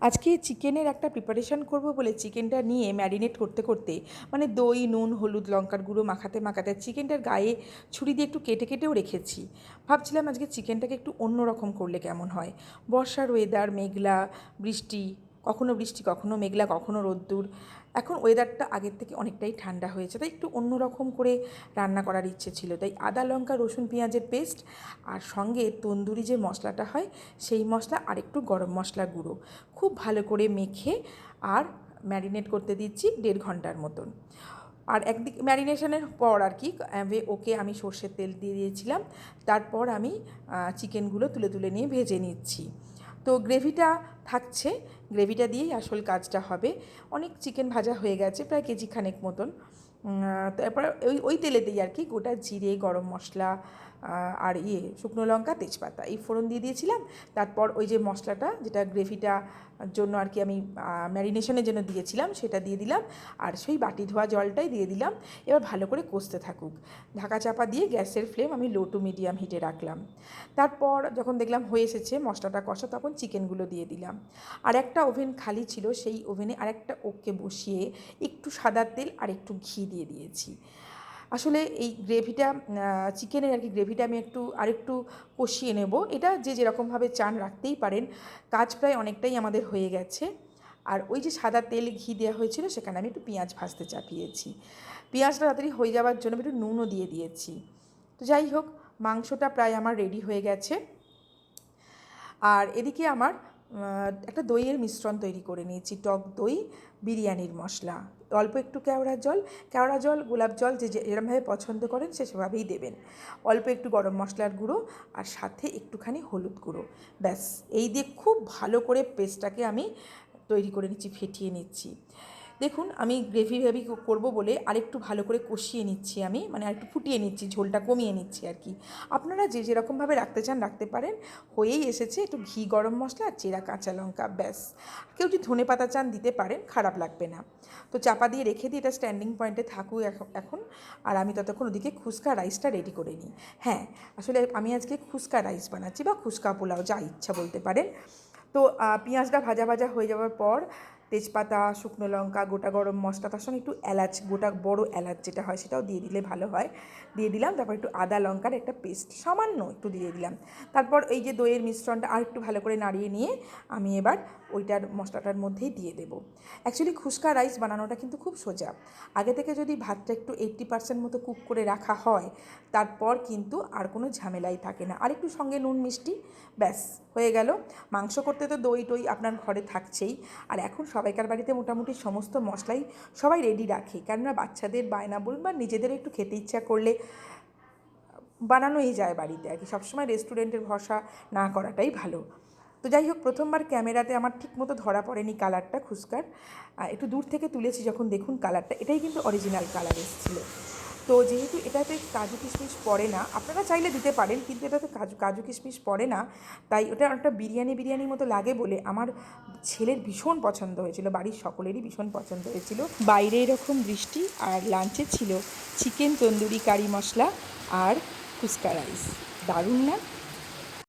আজকে চিকেনের একটা প্রিপারেশান করব বলে চিকেনটা নিয়ে ম্যারিনেট করতে করতে মানে দই, নুন, হলুদ, লঙ্কার গুঁড়ো মাখাতে মাখাতে চিকেনটার গায়ে ছুরি দিয়ে একটু কেটে কেটেও রেখেছি। ভাবছিলাম আজকে চিকেনটাকে একটু অন্যরকম করলে কেমন হয়? বর্ষার ওয়েদার মেঘলা, বৃষ্টি কখনো বৃষ্টি, কখনো মেঘলা, কখনো রোদ্দুর। এখন ওয়েদারটা আগের থেকে অনেকটাই ঠান্ডা হয়েছে। তাই একটু অন্য রকম করে রান্না করার ইচ্ছে ছিল। তাই আদা, লঙ্কা, রসুন, পেঁয়াজের পেস্ট আর সঙ্গে তন্দুরি যে মশলাটা হয়, সেই মশলা আর একটু গরম মশলা গুঁড়ো। খুব ভালো করে মেখে আর ম্যারিনেট করতে দিচ্ছি দেড় ঘণ্টার মতন। আর একদিক ম্যারিনেশনের পর আর কি ওকে আমি সর্ষের তেল দিয়ে দিয়েছিলাম। তারপর আমি চিকেনগুলো তুলে তুলে নিয়ে ভেজে নিচ্ছি। তো গ্রেভিটা থাকছে। গ্রেভিটা দিয়েই আসল কাজটা হবে। অনেক চিকেন ভাজা হয়ে গেছে, প্রায় কেজি খানেক মতন তারপর ওই ওই তেলেতেই আর কি। গোটা জিরে, গরম মশলা আর ইয়ে শুকনো লঙ্কা, তেজপাতা, এই ফোড়ন দিয়ে দিয়েছিলাম। তারপর ওই যে মশলাটা, যেটা গ্রেভিটা জন্য আর কি আমি ম্যারিনেশনের জন্য দিয়েছিলাম, সেটা দিয়ে দিলাম। আর সেই বাটি ধোয়া জলটাই দিয়ে দিলাম। এবার ভালো করে কষতে থাকুক। ঢাকা চাপা দিয়ে গ্যাসের ফ্লেম আমি লো টু মিডিয়াম হিটে রাখলাম। তারপর যখন দেখলাম হয়ে এসেছে মশলাটা কষা, তখন চিকেনগুলো দিয়ে দিলাম। আর একটা ওভেন খালি ছিল, সেই ওভেনে আরেকটা ওকে বসিয়ে একটু সাদা তেল আর একটু ঘি দিয়ে দিয়েছি। আসলে এই গ্রেভিটা চিকেনের আর কি গ্রেভিটা আমি একটু, আরেকটু কষিয়ে নেব। এটা যে যেরকমভাবে চান রাখতেই পারেন, কাজ প্রায় অনেকটাই আমাদের হয়ে গেছে। আর ওই যে সাদা তেল ঘি দেওয়া হয়েছিল, সেখানে আমি একটু পেঁয়াজ ভাজতে চাপিয়েছি। পেঁয়াজটা তাড়াতাড়ি হয়ে যাওয়ার জন্য একটু নুনও দিয়ে দিয়েছি। তো যাই হোক, মাংসটা প্রায় আমার রেডি হয়ে গেছে। আর এদিকে আমার একটা দইয়ের মিশ্রণ তৈরি করে নিয়েছি, টক দই, বিরিয়ানির মশলা। অল্প একটু কেওড়ার জল, কেওড়া জল, গোলাপ জল যে যেরমভাবে পছন্দ করেন সে সেভাবেই দেবেন। অল্প একটু গরম মশলার গুঁড়ো আর সাথে একটুখানি হলুদ গুঁড়ো। ব্যাস, এই দিয়ে খুব ভালো করে পেস্টটাকে আমি তৈরি করে নিচ্ছি, ফেটিয়ে নিচ্ছি। দেখুন, আমি গ্রেভি ভেভি করব বলে আরেকটু ভালো করে কষিয়ে নিচ্ছি আমি মানে আরেকটু ফুটিয়ে নিচ্ছি, ঝোলটা কমিয়ে নিচ্ছি আর কি। আপনারা যে যেরকমভাবে রাখতে চান, রাখতে পারেন। হয়েই এসেছে একটু ঘি, গরম মশলা আর চেরা, কাঁচা লঙ্কা, ব্যাস। কেউ যদি ধনে পাতা চান, দিতে পারেন, খারাপ লাগবে না। তো চাপা দিয়ে রেখে দিই এটা স্ট্যান্ডিং পয়েন্টে থাকুক এখন- আর আমি ততক্ষণ ওদিকে খুসকা রাইসটা রেডি করে নিই। হ্যাঁ আসলে আমি আজকে খুসকা রাইস বানাচ্ছি বা খুসকা পোলাও, যা ইচ্ছা বলতে পারেন। তো পেঁয়াজটা ভাজা ভাজা হয়ে যাওয়ার পর তেজপাতা, শুকনো লঙ্কা, গোটা গরম মশলা, তার সঙ্গে একটু এলাচ, গোটা বড় এলাচ যেটা হয় সেটাও দিয়ে দিলে ভালো হয়। দিয়ে দিলাম, তারপর একটু আদা লঙ্কার একটা পেস্ট সামান্য একটু দিয়ে দিলাম। তারপর এই যে দইয়ের মিশ্রণটা আর একটু ভালো করে নাড়িয়ে নিয়ে আমি এবার ওইটার মশলাটার মধ্যেই দিয়ে দেবো। অ্যাকচুয়ালি খুসকা রাইস বানানোটা কিন্তু খুব সোজা। আগে থেকে যদি ভাতটা একটু এইট্টি পার্সেন্ট মতো কুক করে রাখা হয়, তারপর কিন্তু আর কোনো ঝামেলাই থাকে না। আর একটু সঙ্গে নুন মিষ্টি, ব্যাস, হয়ে গেল। মাংস করতে তো দই টই আপনার ঘরে থাকছেই। আর এখন সবাইকার বাড়িতে মোটামুটি সমস্ত মশলাই সবাই রেডি রাখে। কেননা বাচ্চাদের বায়না বলুন বা নিজেদের একটু খেতে ইচ্ছা করলে বানানোই যায় বাড়িতে আর কি। সবসময় রেস্টুরেন্টের ভরসা না করাটাই ভালো। তো যাই হোক, প্রথমবার ক্যামেরাতে আমার ঠিক মতো ধরা পড়েনি কালারটা খুস্কার। একটু দূর থেকে তুলেছি যখন দেখুন কালারটা এটাই কিন্তু অরিজিনাল কালার এসেছিল। তো যেহেতু এটাতে কাজু কিশমিশ পড়ে না, আপনারা চাইলে দিতে পারেন, কিন্তু এটাতে কাজু কাজু কিশমিশ পড়ে না। তাই ওটা একটা বিরিয়ানি, বিরিয়ানির মতো লাগে বলে আমার ছেলের ভীষণ পছন্দ হয়েছিল, বাড়ির সকলেরই ভীষণ পছন্দ হয়েছিল। বাইরে এরকম বৃষ্টি আর লাঞ্চে ছিল চিকেন তন্দুরি কারি মশলা আর ফুচকা রাইস দারুণ না?